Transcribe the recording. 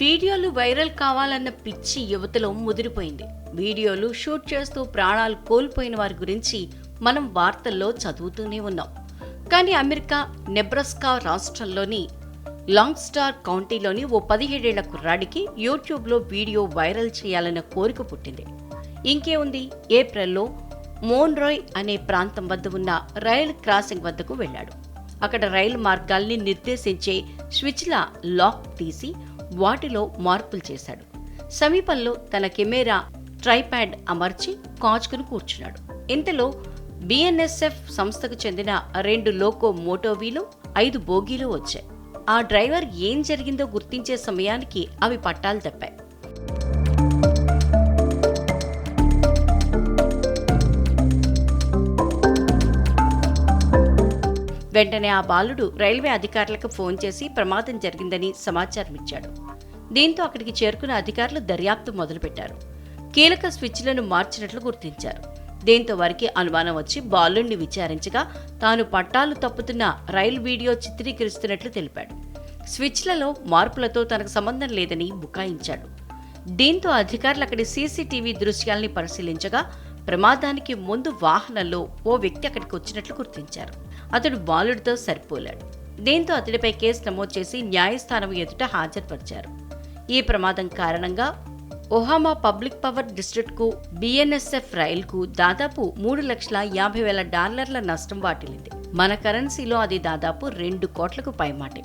వీడియోలు వైరల్ కావాలన్న పిచ్చి యువతలో ముదిరిపోయింది. వీడియోలు షూట్ చేస్తూ ప్రాణాలు కోల్పోయిన వారి గురించి మనం వార్తల్లో చదువుతూనే ఉన్నాం. కానీ అమెరికా నెబ్రస్కా రాష్ట్రంలోని లాంగ్ స్టార్ కౌంటీలోని ఓ పదిహేడేళ్ళ కుర్రాడికి యూట్యూబ్లో వీడియో వైరల్ చేయాలన్న కోరిక పుట్టింది. ఇంకేముంది? ఏప్రిల్లో మోన్రాయ్ అనే ప్రాంతం వద్ద ఉన్న రైలు క్రాసింగ్ వద్దకు వెళ్ళాడు. అక్కడ రైలు మార్గాల్ని నిర్దేశించే స్విచ్ల లాక్ తీసి వాటిలో మార్పులు చేశాడు. సమీపంలో తన కెమెరా ట్రైప్యాడ్ అమర్చి కాచుకుని కూర్చున్నాడు. ఇంతలో బిఎన్ఎస్ఎఫ్ సంస్థకు చెందిన రెండు లోకో మోటోవీలు ఐదు బోగీలు వచ్చాయి. ఆ డ్రైవర్ ఏం జరిగిందో గుర్తించే సమయానికి అవి పట్టాలు తప్పాయి. వెంటనే ఆ బాలుడు రైల్వే అధికారులకు ఫోన్ చేసి ప్రమాదం జరిగిందని సమాచారం ఇచ్చాడు. దీంతో అక్కడికి చేరుకున్న అధికారులు దర్యాప్తు మొదలుపెట్టారు. కీలక స్విచ్లను మార్చినట్లు గుర్తించారు. దీంతో వారికి అనుమానం వచ్చి బాలుణ్ణి విచారించగా తాను పట్టాలు తప్పుతున్న రైలు వీడియో చిత్రీకరిస్తున్నట్లు తెలిపాడు. స్విచ్లలో మార్పులతో తనకు సంబంధం లేదని బుకాయించాడు. దీంతో అధికారులు అక్కడి సీసీటీవీ దృశ్యాల్ని పరిశీలించగా ప్రమాదానికి ముందు వాహనంలో ఓ వ్యక్తి అక్కడికి వచ్చినట్లు గుర్తించారు. అతడు బాలుడితో సరిపోలాడు. దీంతో అతడిపై కేసు నమోదు చేసి న్యాయస్థానం ఎదుట హాజరుపరిచారు. ఈ ప్రమాదం కారణంగా ఒహామా పబ్లిక్ పవర్ డిస్ట్రిక్ట్కు బిఎన్ఎస్ఎఫ్ రైలుకు దాదాపు మూడు లక్షల యాభై వేల డాలర్ల నష్టం వాటిల్లింది. మన కరెన్సీలో అది దాదాపు రెండు కోట్లకు పైమాటే.